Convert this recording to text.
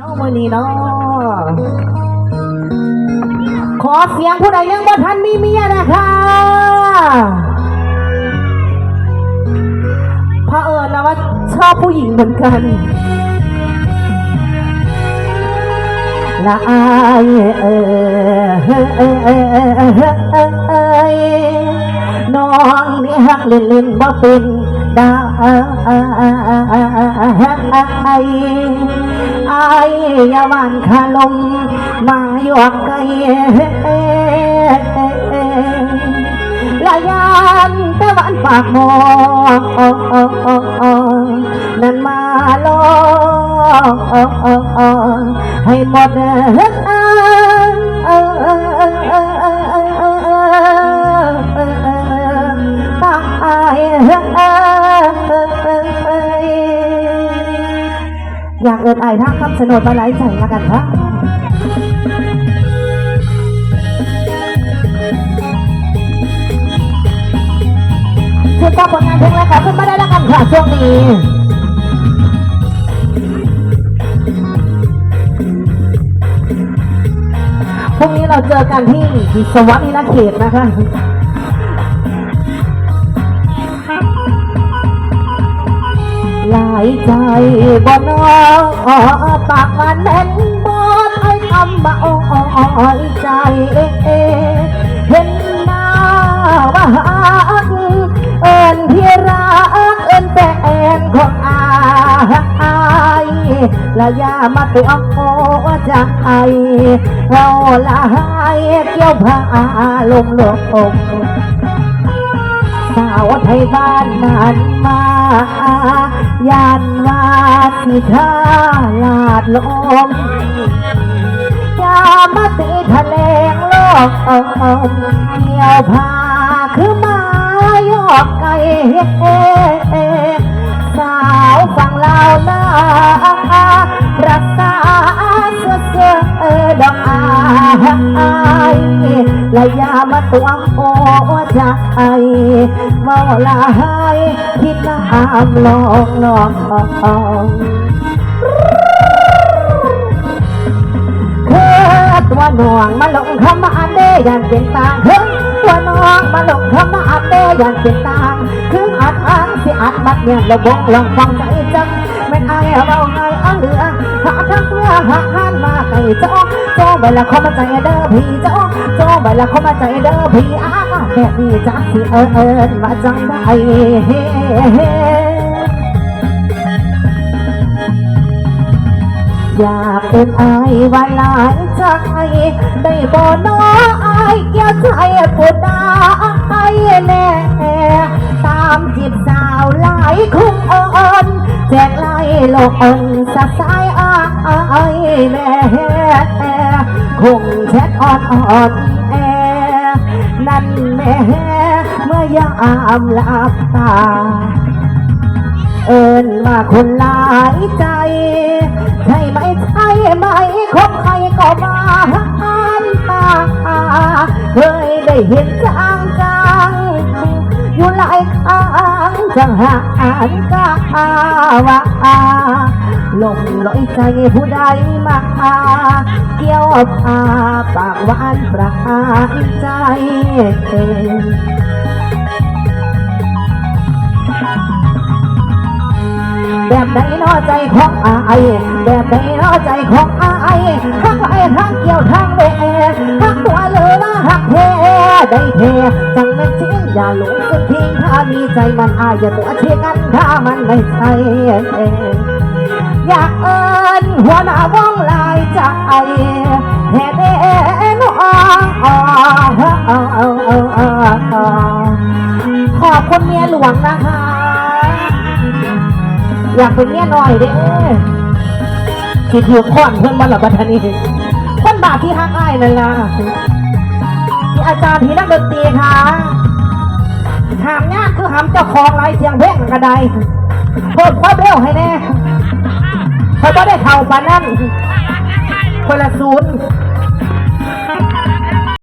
น้องมือนี้เนาะขอเสียงผู้ใดยังบ่ทันมีเมียนะคะพระเอิญนะว่าชอบผู้หญิงเหมือนกันละอายเออเออเออเออเออเออน้องนี่ฮักเล่นเล่นบ่เป็นดาไอยาวันขาลมมาหยอกไกลละยานตะวันปากมอนั่นมาลอให้หมดต อยากเอิดไอายทักคำสนดมาหลายใจละกันครับคือกับผลงานเพลงแล้วค่ะขึ้นมาได้ล้วกันค่ะช่วงนี้พรุ่งนี้เราเจอกันที่สวัสดินเขตนะคะ หลายใจบ่นอปากมันแน่นบ่ไอ้คำมาอ้อยใจเห็นหน้าว่าหักเอินที่รักเอินแต่แอนของอายและยามาตัวโอ้จเราละหายเกี่ยวผ้าลมลมสาวไทยบ้านนั้นมา ยานว่าสิทาลาดลมยามาตีทะเลงโลกเกี่ยวพาคือมายอกไก่สาวฝั่งลาวนารักษาเสื้อเสื้อดอกอายและยามาตัวโอ้จเมาลายคิด น้ำลองลองคือตัวน่วงมาลงคำมาอันเดยันเป็นตางคือตัวน่วงมาลงคำมาอันเดยันเป็นตางคืออัดอังสิอัดบัดเนี่ยเระบงลองฟังใจจังไม่อายเราไงอันเหลือหาทั้งเพื่อหาหันมาไก่จ้องจ้องไปละเขามาใจเด้อพี่จ้องจ้องไปละเขามาใจเด้อพี่ ฮ้ฮ้จักสิเอิญเอิญมาจังได้อยากเป็นไอายวันหลายใจ ได้บ่น้อไอายเกี่ยวใจผู้ดาไอแน่ตามจีบสาวหลายคุ้มอ่อนแจกไล่โลกอ่อนสักสายอ้ายแน่คงแชทอ่อนอ่อน นั่นแม่เมื่อยามหลับตา เอินมาคนหลายใจ ใช่ไหมใช่ไหมคบใครก็มาหันตาเคยได้เห็นจางจางอยู่หลายครั้งจังหานกาวาหลงลอยใจผู้ใดมา เกี่ยวพาปากหวานประหารใจแบบใดน้อใจของอายแบบใดน้อใจของอายทั้งไปทั้งเกี่ยวทั้งเบทั้งตัวเหลือหักแท้ได้แท้จังแม่นจริงอย่าหลงสุดทิ้งถ้ามีใจมันอายอย่าตัวเทียกันถ้ามันไม่ใช่อยากเอิญ หัวหน้าวงลายใจแท้เด้น้องขอบคุณเมียหลวงนะคะ อยากเป็นเมียน้อยเด้ที่ถูกค้อนเพื่อนบ้านหลับบัทนี้คนบาปที่ฮักอ้ายนั่นล่ะอาจารย์ที่นักดนตรีค่ะหามยากคือหามเจ้าของไรเสียงเพลงกระไดเพิ่มความเร็วให้แน่ เขาไม่ได้เข่าปานนั่นคนละศูนย์